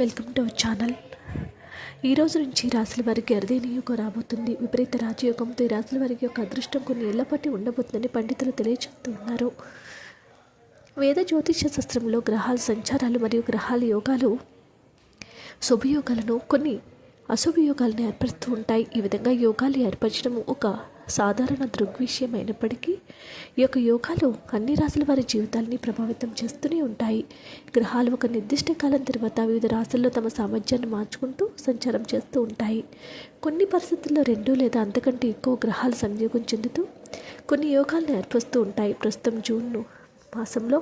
Welcome to our channel. ఈ రోజు నుంచి రాశుల వారికి అరుదైన యుగం రాబోతుంది. విపరీత రాజయోగంతో ఈ రాశుల వారికి యొక్క అదృష్టం కొన్ని ఏళ్ళ ఉండబోతుందని పండితులు తెలియజేస్తున్నారు వేద జ్యోతిష శాస్త్రంలో గ్రహాల సంచారాలు మరియు గ్రహాల యోగాలు శుభయోగాలను కొన్ని అశుభ యోగాలను ఏర్పరుస్తూ ఉంటాయి. ఈ విధంగా యోగాలు ఏర్పరచడం ఒక సాధారణ దృగ్విషయం అయినప్పటికీ ఈ యొక్క యోగాలు అన్ని రాశుల వారి జీవితాలని ప్రభావితం చేస్తూనే ఉంటాయి. గ్రహాలు ఒక నిర్దిష్ట కాలం తర్వాత వివిధ రాశుల్లో తమ సామర్థ్యాన్ని మార్చుకుంటూ సంచారం చేస్తూ ఉంటాయి. కొన్ని పరిస్థితుల్లో రెండు లేదా అంతకంటే ఎక్కువ గ్రహాలు సంయోగం చెందుతూ కొన్ని యోగాలను ఏర్పరుస్తూ ఉంటాయి. ప్రస్తుతం జూన్ మాసంలో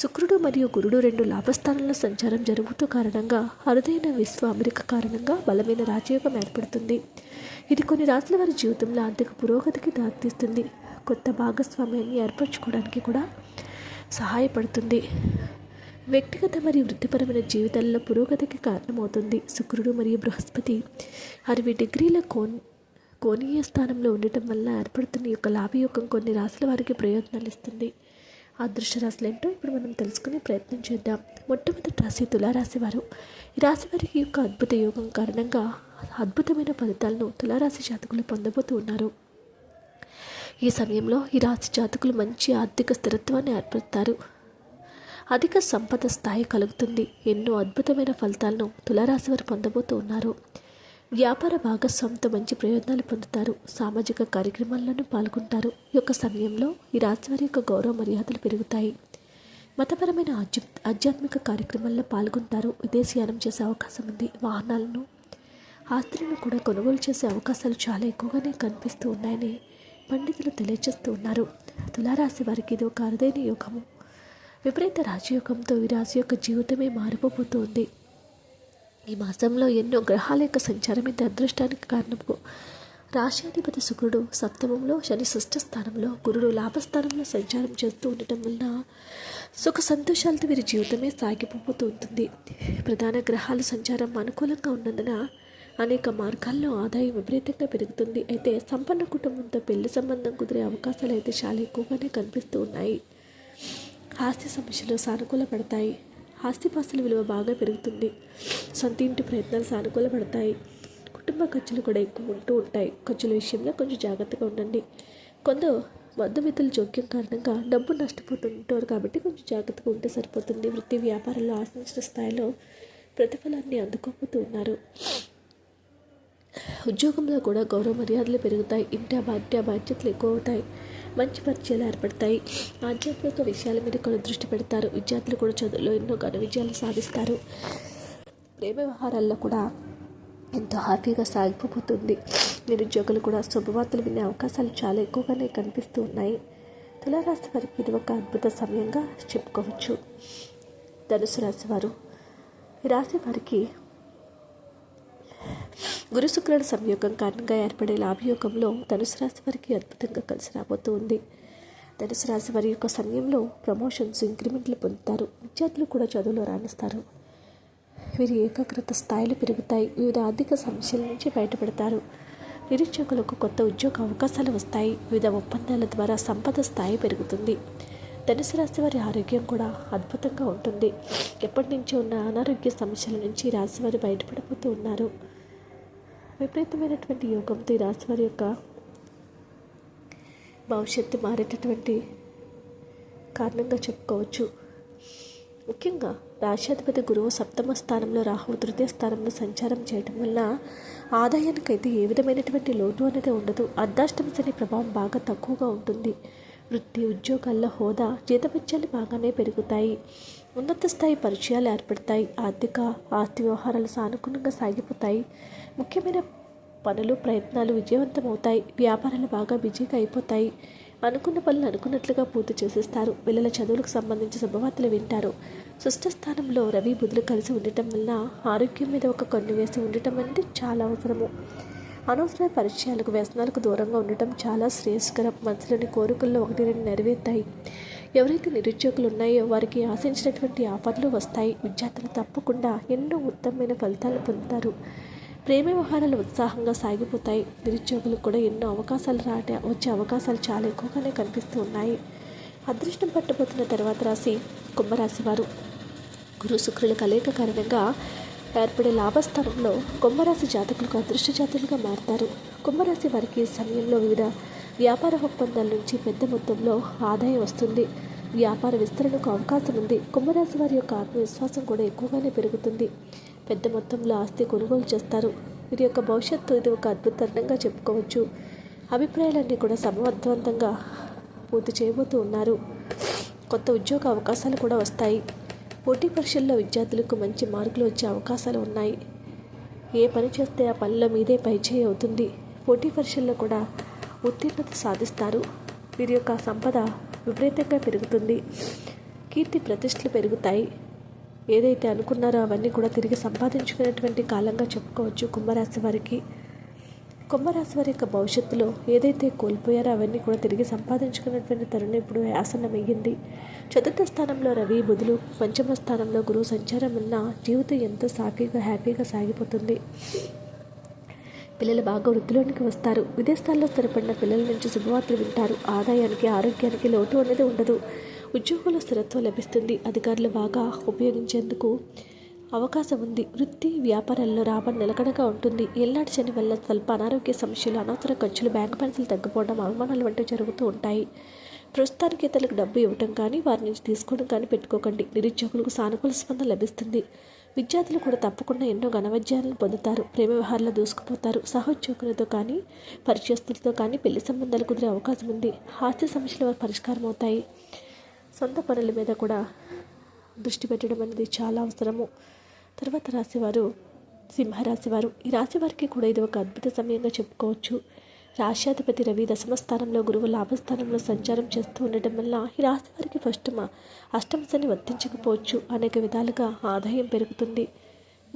శుక్రుడు మరియు గురుడు రెండు లాభస్థానంలో సంచారం జరుగుతూ కారణంగా అరుదైన విశ్వ అమెరిక కారణంగా బలమైన రాజయోగం ఏర్పడుతుంది. ఇది కొన్ని రాష్ట్రాల వారి జీవితంలో ఆర్థిక పురోగతికి దారితీస్తుంది. కొత్త భాగస్వామ్యాన్ని ఏర్పరచుకోవడానికి కూడా సహాయపడుతుంది. వ్యక్తిగత మరియు వృత్తిపరమైన జీవితాల్లో పురోగతికి కారణమవుతుంది. శుక్రుడు మరియు బృహస్పతి అరవై డిగ్రీల కోన్ కోణీయ స్థానంలో ఉండటం వల్ల ఏర్పడుతున్న యొక్క లాభయోగం కొన్ని రాశుల వారికి ప్రయోజనాలు ఇస్తుంది. అదృష్ట రాశులు ఏంటో ఇప్పుడు మనం తెలుసుకునే ప్రయత్నం చేద్దాం. మొట్టమొదటి రాశి తులారాశి వారు. ఈ రాశి వారికి యొక్క అద్భుత యోగం కారణంగా అద్భుతమైన ఫలితాలను తులారాశి జాతకులు పొందబోతూ ఉన్నారు. ఈ సమయంలో ఈ రాశి జాతకులు మంచి ఆర్థిక స్థిరత్వాన్ని ఏర్పడతారు అధిక సంపద స్థాయి కలుగుతుంది. ఎన్నో అద్భుతమైన ఫలితాలను తులారాశి వారు పొందబోతూ ఉన్నారు. వ్యాపార భాగస్వామితో మంచి ప్రయోజనాలు పొందుతారు. సామాజిక కార్యక్రమాల్లోనూ పాల్గొంటారు. ఈ యొక్క సమయంలో ఈ రాశివారి యొక్క గౌరవ మర్యాదలు పెరుగుతాయి. మతపరమైన ఆధ్యు ఆధ్యాత్మిక కార్యక్రమాల్లో పాల్గొంటారు. విదేశీయానం చేసే అవకాశం ఉంది. వాహనాలను ఆస్తులను కూడా కొనుగోలు చేసే అవకాశాలు చాలా ఎక్కువగానే కనిపిస్తూ ఉన్నాయని పండితులు తెలియజేస్తూ ఉన్నారు. తులారాశి వారికి ఇది ఒక అరుదైన యోగము. విపరీత రాజయోగంతో ఈ రాశి యొక్క జీవితమే మారిపోబోతోంది. ఈ మాసంలో ఎన్నో గ్రహాల యొక్క సంచారం ఇంత అదృష్టానికి కారణము రాశ్యాధిపతి శుక్రుడు సప్తమంలో శని షష్ఠ స్థానంలో గురుడు లాభస్థానంలో సంచారం చేస్తూ ఉండటం వలన సుఖ సంతోషాలతో వీరి జీవితమే సాగిపోతూ ఉంటుంది. ప్రధాన గ్రహాల సంచారం అనుకూలంగా ఉన్నందున అనేక మార్గాల్లో ఆదాయం విపరీతంగా పెరుగుతుంది. అయితే సంపన్న కుటుంబంతో పెళ్ళి సంబంధం కుదిరే అవకాశాలు అయితే చాలా ఎక్కువగానే కనిపిస్తూ ఉన్నాయి. ఆస్తి సమస్యలు సానుకూల పడతాయి ఆస్తిపాస్తుల విలువ బాగా పెరుగుతుంది. సొంత ఇంటి ప్రయత్నాలు సానుకూల పడతాయి కుటుంబ ఖర్చులు కూడా ఎక్కువ ఉంటూ ఉంటాయి. ఖర్చుల విషయంలో కొంచెం జాగ్రత్తగా ఉండండి. కొందరు మధ్యమితుల జోక్యం కారణంగా డబ్బు నష్టపోతుంటారు కాబట్టి కొంచెం జాగ్రత్తగా ఉంటే సరిపోతుంది. వృత్తి వ్యాపారంలో ఆశించిన స్థాయిలో ప్రతిఫలాన్ని అందుకోబోతూ ఉన్నారు. ఉద్యోగంలో కూడా గౌరవ మర్యాదలు పెరుగుతాయి. ఇంటా బాధ్య బాధ్యతలు ఎక్కువ అవుతాయి. మంచి పరిచయాలు ఏర్పడతాయి. ఆధ్యాత్మిక విషయాల మీద కూడా దృష్టి పెడతారు. విద్యార్థులు కూడా చదువులో ఎన్నో ఘన విజయాలు సాధిస్తారు. ప్రేమ వ్యవహారాల్లో కూడా ఎంతో హ్యాపీగా సాగిపోతుంది. నిరుద్యోగులు కూడా శుభవార్తలు వినే అవకాశాలు చాలా ఎక్కువగానే కనిపిస్తూ ఉన్నాయి. తులారాశి వారికి ఇది ఒక అద్భుత సమయంగా చెప్పుకోవచ్చు. ధనుసు రాశి వారు ఈ రాశి వారికి గురుశుక్రుల సంయోగం కారణంగా ఏర్పడే లాభయోగంలో ధనుసు రాశి వారికి అద్భుతంగా కలిసి రాబోతూ ఉంది ధనుసు రాశి వారి యొక్క సమయంలో ప్రమోషన్స్ ఇంక్రిమెంట్లు పొందుతారు. విద్యార్థులు కూడా చదువులో రాణిస్తారు. వీరి ఏకాగ్రత స్థాయిలు పెరుగుతాయి. వివిధ ఆర్థిక సమస్యల నుంచి బయటపడతారు. నిరీక్షకులకు కొత్త ఉద్యోగ అవకాశాలు వస్తాయి. వివిధ ఒప్పందాల ద్వారా సంపద స్థాయి పెరుగుతుంది. ధనుసు రాశి వారి ఆరోగ్యం కూడా అద్భుతంగా ఉంటుంది. ఎప్పటి నుంచో ఉన్న అనారోగ్య సమస్యల నుంచి రాశివారు రాశి బయటపడిపోతూ ఉన్నారు విపరీతమైనటువంటి యోగంతో ఈ రాశి వారి యొక్క భవిష్యత్తు మారేటటువంటి కారణంగా చెప్పుకోవచ్చు. ముఖ్యంగా రాష్ట్రాధిపతి గురువు సప్తమ స్థానంలో రాహువు తృతీయ స్థానంలో సంచారం చేయడం వల్ల ఆదాయానికైతే ఏ విధమైనటువంటి లోటు అనేది ఉండదు. అర్ధాష్టమి శని ప్రభావం బాగా తక్కువగా ఉంటుంది. వృత్తి ఉద్యోగాల్లో హోదా జీతభత్యాలు బాగానే పెరుగుతాయి. ఉన్నత స్థాయి పరిచయాలు ఏర్పడతాయి. ఆర్థిక ఆస్తి వ్యవహారాలు సానుకూలంగా సాగిపోతాయి. ముఖ్యమైన పనులు ప్రయత్నాలు విజయవంతమవుతాయి. వ్యాపారాలు బాగా బిజీగా అయిపోతాయి. అనుకున్న పనులు అనుకున్నట్లుగా పూర్తి చేసేస్తారు. పిల్లల చదువులకు సంబంధించి శుభవార్తలు వింటారు. సుష్ట స్థానంలో రవి బుధులు కలిసి ఉండటం వల్ల ఆరోగ్యం మీద ఒక కన్ను వేసి ఉండటం అంటే చాలా అవసరము. అనవసర పరిచయాలకు వ్యసనాలకు దూరంగా ఉండటం చాలా శ్రేయస్కరం. మనసులోని కోరికల్లో ఒకటి రెండు నెరవేరుతాయి. ఎవరైతే నిరుద్యోగులు ఉన్నాయో వారికి ఆశించినటువంటి ఆఫర్లు వస్తాయి. విద్యార్థులు తప్పకుండా ఎన్నో ఉత్తమమైన ఫలితాలు పొందుతారు. ప్రేమ వ్యవహారాలు ఉత్సాహంగా సాగిపోతాయి. నిరుద్యోగులకు కూడా ఎన్నో అవకాశాలు రాట వచ్చే అవకాశాలు చాలా ఎక్కువగానే కనిపిస్తూ ఉన్నాయి. అదృష్టం పట్టబోతున్న తర్వాత రాశి కుంభరాశి వారు. గురు శుక్రుల కలయిక కారణంగా ఏర్పడే లాభస్థానంలో కుంభరాశి జాతకులకు అదృష్ట జాతకులుగా మారుతారు. కుంభరాశి వారికి సమయంలో వివిధ వ్యాపార ఒప్పందాల నుంచి పెద్ద మొత్తంలో ఆదాయం వస్తుంది. వ్యాపార విస్తరణకు అవకాశం ఉంది. కుంభరాశి వారి యొక్క ఆత్మవిశ్వాసం కూడా ఎక్కువగానే పెరుగుతుంది. పెద్ద మొత్తంలో ఆస్తి కొనుగోలు చేస్తారు. వీరి యొక్క భవిష్యత్తు ఇది ఒక అద్భుతంగా చెప్పుకోవచ్చు. అభిప్రాయాలన్నీ కూడా సమర్థవంతంగా పూర్తి చేయబోతూ ఉన్నారు. కొత్త ఉద్యోగ అవకాశాలు కూడా వస్తాయి. పోటీ పరీక్షల్లో విద్యార్థులకు మంచి మార్కులు వచ్చే అవకాశాలు ఉన్నాయి. ఏ పని చేస్తే ఆ పనిలో మీదే పైచేయి అవుతుంది. పోటీ పరీక్షల్లో కూడా ఉత్తీర్ణత సాధిస్తారు. వీరి యొక్క సంపద విపరీతంగా పెరుగుతుంది. కీర్తి ప్రతిష్టలు పెరుగుతాయి. ఏదైతే అనుకున్నారో అవన్నీ కూడా తిరిగి సంపాదించుకునేటువంటి కాలంగా చెప్పుకోవచ్చు కుంభరాశి వారికి. కుంభరాశి వారి యొక్క భవిష్యత్తులో ఏదైతే కోల్పోయారో అవన్నీ కూడా తిరిగి సంపాదించుకున్నటువంటి తరుణం ఇప్పుడు ఆసన్నమయ్యింది. చతుర్థ స్థానంలో రవి బుధులు పంచమ స్థానంలో గురువు సంచారం ఉన్న జీవితం ఎంతో సాఫీగా హ్యాపీగా సాగిపోతుంది. పిల్లలు బాగా వృద్ధిలోనికి వస్తారు. విదేశాల్లో స్థిరపడిన పిల్లల నుంచి శుభవార్తలు వింటారు. ఆదాయానికి ఆరోగ్యానికి లోటు అనేది ఉండదు. ఉద్యోగంలో స్థిరత్వం లభిస్తుంది. అధికారులు బాగా ఉపయోగించేందుకు అవకాశం ఉంది వృత్తి వ్యాపారాల్లో రాబడి నిలకడగా ఉంటుంది. ఎల్లాటి శని వల్ల స్వల్ప అనారోగ్య సమస్యలు అనవసర ఖర్చులు బ్యాంక్ బ్యాలెన్స్లు తగ్గిపోవడం అవమానాలు వంటివి జరుగుతూ ఉంటాయి. ప్రస్తుతానికి ఇతరులకు డబ్బు ఇవ్వటం కానీ వారి నుంచి తీసుకోవడం కానీ పెట్టుకోకండి. నిరుద్యోగులకు సానుకూల స్పందన లభిస్తుంది. విద్యార్థులు కూడా తప్పకుండా ఎన్నో ఘనవిజయాలను పొందుతారు. ప్రేమ వ్యవహారాలు దూసుకుపోతారు. సహోద్యోగులతో కానీ పరిచయస్తులతో కానీ పెళ్ళి సంబంధాలు కుదిరే అవకాశం ఉంది హాస్య సమస్యలు వారు పరిష్కారం అవుతాయి సొంత పనుల మీద కూడా దృష్టి పెట్టడం అనేది చాలా అవసరము. తర్వాత రాసేవారు సింహరాశివారు ఈ రాశి వారికి కూడా ఇది ఒక అద్భుత సమయంగా చెప్పుకోవచ్చు. రాశ్యాధిపతి రవి దశమ స్థానంలో గురువు లాభస్థానంలో సంచారం చేస్తూ ఉండటం వల్ల ఈ రాశి వారికి ఫస్ట్ మా వర్తించకపోవచ్చు. అనేక విధాలుగా ఆదాయం పెరుగుతుంది.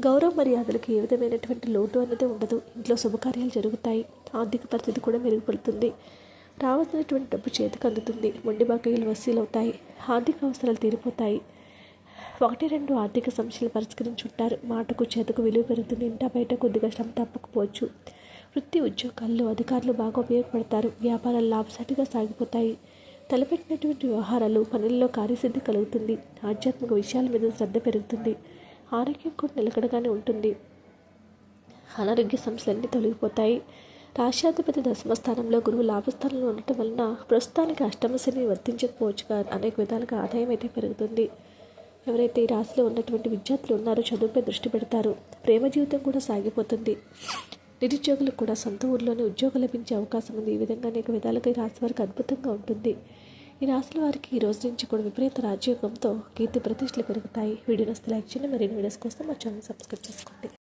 గౌరవ మర్యాదలకు ఏ విధమైనటువంటి లోటు అనేది ఉండదు. ఇంట్లో శుభకార్యాలు జరుగుతాయి. ఆర్థిక పరిస్థితి కూడా మెరుగుపడుతుంది. రావాల్సినటువంటి డబ్బు చేతికి అందుతుంది. మొండి బాకీలు వసూలవుతాయి. ఆర్థిక అవసరాలు తీరిపోతాయి. ఒకటి రెండు ఆర్థిక సమస్యలు పరిష్కరించుంటారు. మాటకు చేతకు విలువ పెరుగుతుంది. ఇంట బయట కొద్దిగా శ్రమ తప్పకపోవచ్చు. వృత్తి ఉద్యోగాల్లో అధికారులు బాగా ఉపయోగపడతారు. వ్యాపారాలు లాభసాటిగా సాగిపోతాయి. తలపెట్టినటువంటి వ్యవహారాలు పనుల్లో కార్యసిద్ధి కలుగుతుంది. ఆధ్యాత్మిక విషయాల మీద శ్రద్ధ పెరుగుతుంది. ఆరోగ్యం కూడా నిలకడగానే ఉంటుంది. అనారోగ్య సమస్యలన్నీ తొలగిపోతాయి. రాష్ట్రాధిపతి దశమ స్థానంలో గురువు లాభస్థానంలో ఉండటం వలన ప్రస్తుతానికి అష్టమ శని కాదు అనేక విధాలుగా ఆదాయం అయితే పెరుగుతుంది. ఎవరైతే ఈ రాశిలో ఉన్నటువంటి విద్యార్థులు ఉన్నారో చదువుపై దృష్టి పెడతారు. ప్రేమ జీవితం కూడా సాగిపోతుంది. నిరుద్యోగులకు కూడా సొంత ఊర్లోనే ఉద్యోగం లభించే అవకాశం ఉంది. ఈ విధంగా అనేక విధాలుగా ఈ రాశి వారికి అద్భుతంగా ఉంటుంది. ఈ రాశుల వారికి ఈ రోజు నుంచి కూడా విపరీత రాజయోగంతో కీర్తి ప్రతిష్టలు పెరుగుతాయి. వీడియోస్ లైక్ చేయండి. మరిన్ని వీడియోస్ కోసం మా ఛానల్ సబ్స్క్రైబ్ చేసుకోండి.